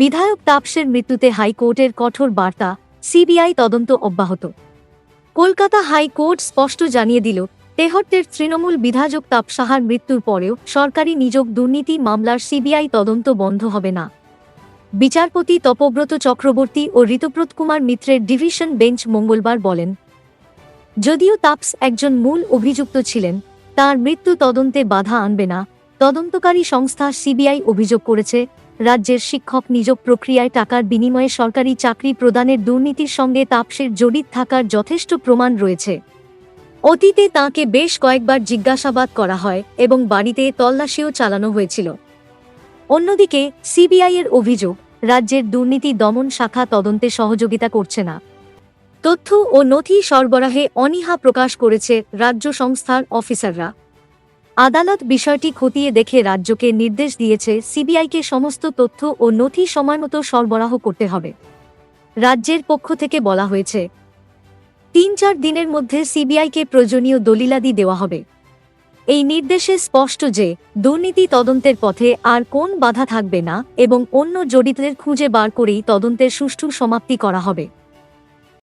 বিধায়ক তাপসের মৃত্যুতে হাইকোর্টের কঠোর বার্তা, সিবিআই তদন্ত অব্যাহত। কলকাতা হাইকোর্ট স্পষ্ট জানিয়ে দিল, তেহট্টের তৃণমূল বিধায়ক তাপ সাহার মৃত্যুর পরেও সরকারি নিযোগ দুর্নীতি মামলার সিবিআই তদন্ত বন্ধ হবে না। বিচারপতি তপব্রত চক্রবর্তী ও ঋতব্রত কুমার মিত্রের ডিভিশন বেঞ্চ মঙ্গলবার বলেন, যদিও তাপস একজন মূল অভিযুক্ত ছিলেন, তার মৃত্যু তদন্তে বাধা আনবে না। তদন্তকারী সংস্থা সিবিআই অভিযোগ করেছে রাজ্যের শিক্ষক নিযোগ প্রক্রিয়ায় টাকার বিনিময়ে সরকারি চাকরি প্রদানের দুর্নীতির সঙ্গে তাপসের জড়িত থাকার যথেষ্ট প্রমাণ রয়েছে। অতীতে তাঁকে বেশ কয়েকবার জিজ্ঞাসাবাদ করা হয় এবং বাড়িতে তল্লাশিও চালানো হয়েছিল। অন্যদিকে সিবিআইয়ের অভিযোগ, রাজ্যের দুর্নীতি দমন শাখা তদন্তে সহযোগিতা করছে না। তথ্য ও নথি সরবরাহে অনীহা প্রকাশ করেছে রাজ্য সংস্থার অফিসাররা। আদালত বিষয়টি খতিয়ে দেখে রাজ্যকে নির্দেশ দিয়েছে সিবিআইকে সমস্ত তথ্য ও নথি সময়মতো সরবরাহ করতে হবে। রাজ্যের পক্ষ থেকে বলা হয়েছে, তিন চার দিনের মধ্যে সিবিআইকে প্রয়োজনীয় দলিলাদি দেওয়া হবে। এই নির্দেশে স্পষ্ট যে, দুর্নীতি তদন্তের পথে আর কোন বাধা থাকবে না এবং অন্য জড়িতদের খুঁজে বার করেই তদন্তের সুষ্ঠু সমাপ্তি করা হবে।